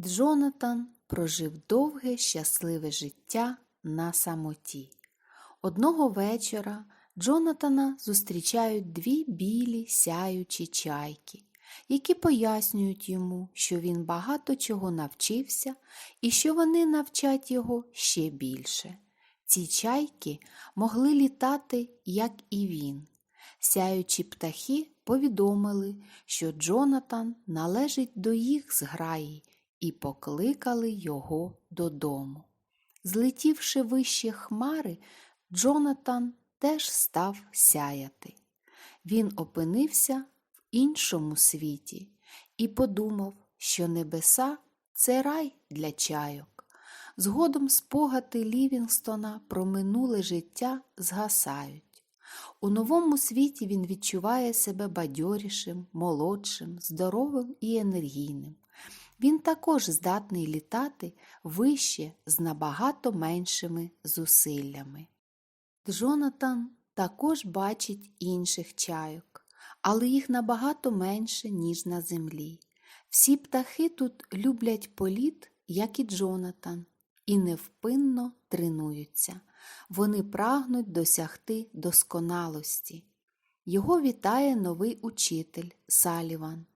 Джонатан прожив довге щасливе життя на самоті. Одного вечора Джонатана зустрічають дві білі сяючі чайки, які пояснюють йому, що він багато чого навчився і що вони навчать його ще більше. Ці чайки могли літати, як і він. Сяючі птахи повідомили, що Джонатан належить до їх зграї і покликали його додому. Злетівши вище хмари, Джонатан теж став сяяти. Він опинився в іншому світі і подумав, що небеса це рай для чайок. Згодом спогади Лівінгстона про минуле життя згасають. У новому світі він відчуває себе бадьорішим, молодшим, здоровим і енергійним. Він також здатний літати вище з набагато меншими зусиллями. Джонатан також бачить інших чайок, але їх набагато менше, ніж на землі. Всі птахи тут люблять політ, як і Джонатан, і невпинно тренуються. Вони прагнуть досягти досконалості. Його вітає новий учитель Саліван.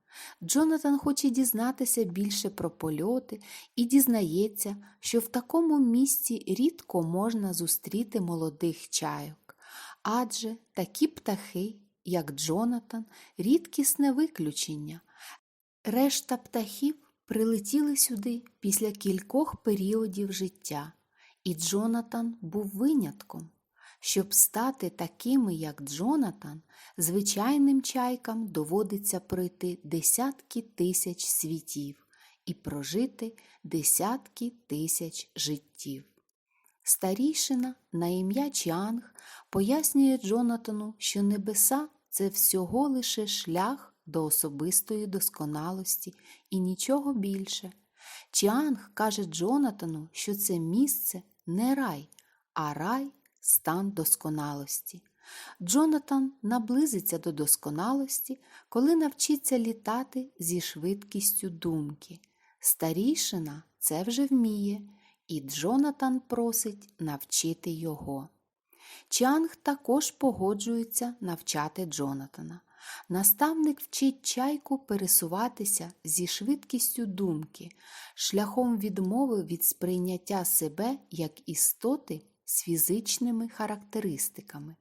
Джонатан хоче дізнатися більше про польоти і дізнається, що в такому місці рідко можна зустріти молодих чайок, адже такі птахи, як Джонатан, рідкісне виключення. Решта птахів прилетіли сюди після кількох періодів життя, і Джонатан був винятком. Щоб стати такими, як Джонатан, звичайним чайкам доводиться пройти десятки тисяч світів і прожити десятки тисяч життів. Старішина на ім'я Чанг пояснює Джонатану, що небеса це всього лише шлях до особистої досконалості і нічого більше. Чанг каже Джонатану, що це місце не рай, а рай стан досконалості. Джонатан наблизиться до досконалості, коли навчиться літати зі швидкістю думки. Старішина це вже вміє, і Джонатан просить навчити його. Чанг також погоджується навчати Джонатана. Наставник вчить чайку пересуватися зі швидкістю думки, шляхом відмови від сприйняття себе як істоти з фізичними характеристиками.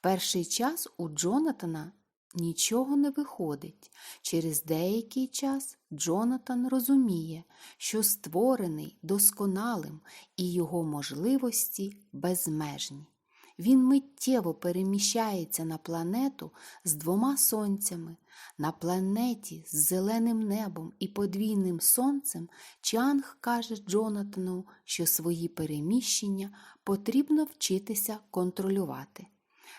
Перший час у Джонатана нічого не виходить. Через деякий час Джонатан розуміє, що створений досконалим і його можливості безмежні. Він миттєво переміщається на планету з двома сонцями. На планеті з зеленим небом і подвійним сонцем Чанг каже Джонатану, що свої переміщення потрібно вчитися контролювати.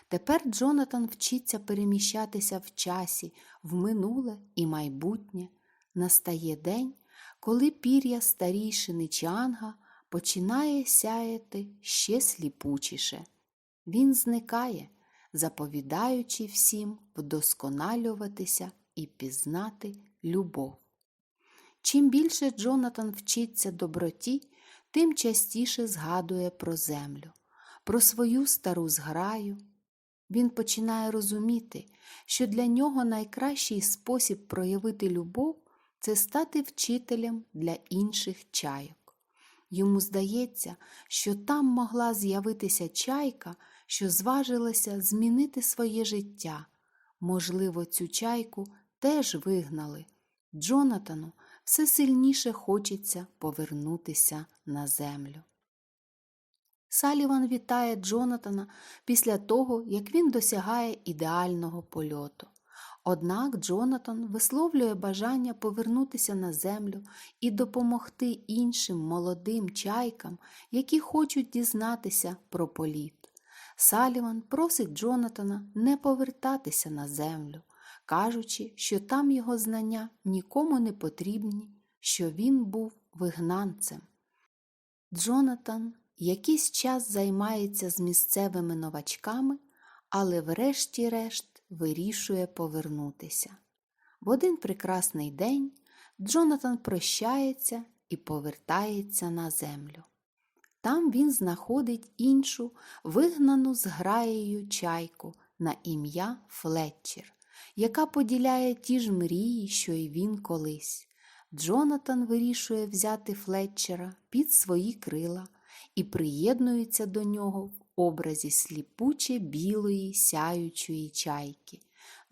Тепер Джонатан вчиться переміщатися в часі, в минуле і майбутнє. Настає день, коли пір'я старійшини Чанга починає сяяти ще сліпучіше. Він зникає, заповідаючи всім вдосконалюватися і пізнати любов. Чим більше Джонатан вчиться доброті, тим частіше згадує про землю, про свою стару зграю. Він починає розуміти, що для нього найкращий спосіб проявити любов це стати вчителем для інших чайок. Йому здається, що там могла з'явитися чайка, що зважилася змінити своє життя. Можливо, цю чайку теж вигнали. Джонатану все сильніше хочеться повернутися на землю. Саліван вітає Джонатана після того, як він досягає ідеального польоту. Однак Джонатан висловлює бажання повернутися на землю і допомогти іншим молодим чайкам, які хочуть дізнатися про політ. Саліван просить Джонатана не повертатися на землю, кажучи, що там його знання нікому не потрібні, що він був вигнанцем. Джонатан якийсь час займається з місцевими новачками, але врешті-решт вирішує повернутися. В один прекрасний день Джонатан прощається і повертається на землю. Там він знаходить іншу, вигнану з граєю чайку на ім'я Флетчер, яка поділяє ті ж мрії, що й він колись. Джонатан вирішує взяти Флетчера під свої крила і приєднується до нього в образі сліпуче білої сяючої чайки.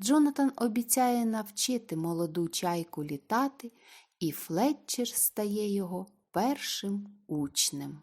Джонатан обіцяє навчити молоду чайку літати, і Флетчер стає його першим учнем.